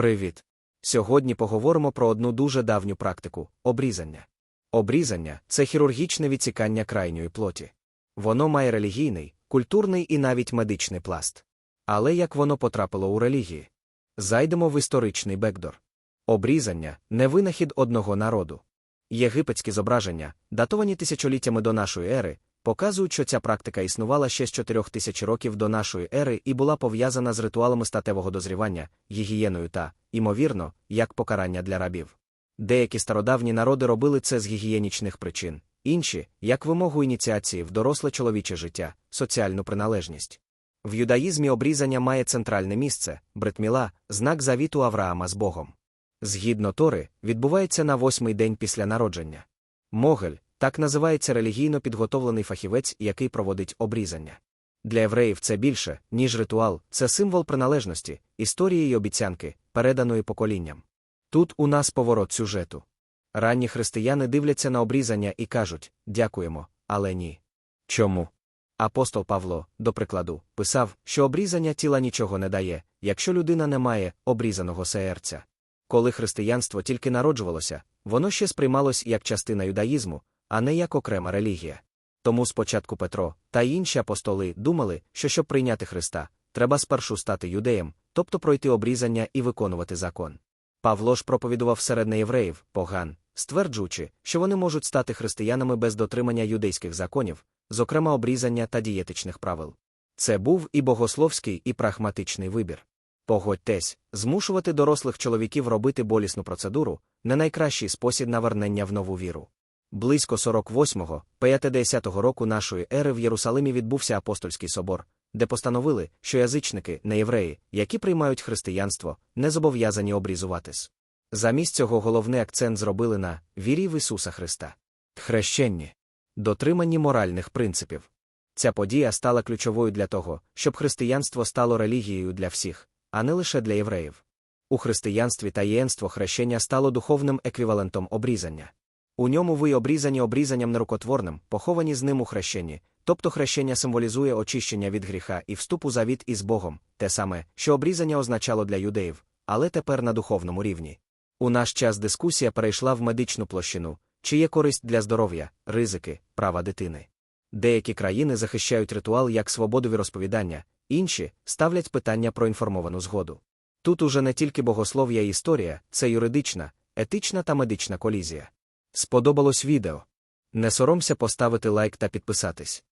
Привіт! Сьогодні поговоримо про одну дуже давню практику обрізання. Обрізання це хірургічне відсікання крайньої плоті. Воно має релігійний, культурний і навіть медичний пласт. Але як воно потрапило у релігії? Зайдемо в історичний бекдор. Обрізання не винахід одного народу. Єгипетські зображення, датовані тисячоліттями до нашої ери, показують, що ця практика існувала ще з 4 тисяч років до нашої ери і була пов'язана з ритуалами статевого дозрівання, гігієною та, ймовірно, як покарання для рабів. Деякі стародавні народи робили це з гігієнічних причин, інші як вимогу ініціації в доросле чоловіче життя, соціальну приналежність. В юдаїзмі обрізання має центральне місце бритміла, знак завіту Авраама з Богом. Згідно Тори, відбувається на восьмий день після народження. Могель так називається релігійно підготовлений фахівець, який проводить обрізання. Для євреїв це більше, ніж ритуал, це символ приналежності, історії й обіцянки, переданої поколінням. Тут у нас поворот сюжету. Ранні християни дивляться на обрізання і кажуть дякуємо, але ні. Чому? Апостол Павло, до прикладу, писав, що обрізання тіла нічого не дає, якщо людина не має обрізаного серця. Коли християнство тільки народжувалося, воно ще сприймалось як частина юдаїзму, а не як окрема релігія. Тому спочатку Петро та інші апостоли думали, що щоб прийняти Христа, треба спершу стати юдеєм, тобто пройти обрізання і виконувати закон. Павло ж проповідував серед неєвреїв, поган, стверджуючи, що вони можуть стати християнами без дотримання юдейських законів, зокрема обрізання та дієтичних правил. Це був і богословський, і прагматичний вибір. Погодьтесь, змушувати дорослих чоловіків робити болісну процедуру не найкращий спосіб навернення в нову віру. Близько 48-го, 50-го року нашої ери в Єрусалимі відбувся апостольський собор, де постановили, що язичники, не євреї, які приймають християнство, не зобов'язані обрізуватись. Замість цього головний акцент зробили на вірі в Ісуса Христа. Хрещенні. Дотриманні моральних принципів. Ця подія стала ключовою для того, щоб християнство стало релігією для всіх, а не лише для євреїв. У християнстві таєнство хрещення стало духовним еквівалентом обрізання. У ньому ви обрізані обрізанням нерукотворним, поховані з ним у хрещенні, тобто хрещення символізує очищення від гріха і вступ у завіт із Богом, те саме, що обрізання означало для юдеїв, але тепер на духовному рівні. У наш час дискусія перейшла в медичну площину, чи є користь для здоров'я, ризики, права дитини. Деякі країни захищають ритуал як свободу розповідання, інші ставлять питання про інформовану згоду. Тут уже не тільки богослов'я і історія, це юридична, етична та медична колізія. Сподобалось відео? Не соромся поставити лайк та підписатись.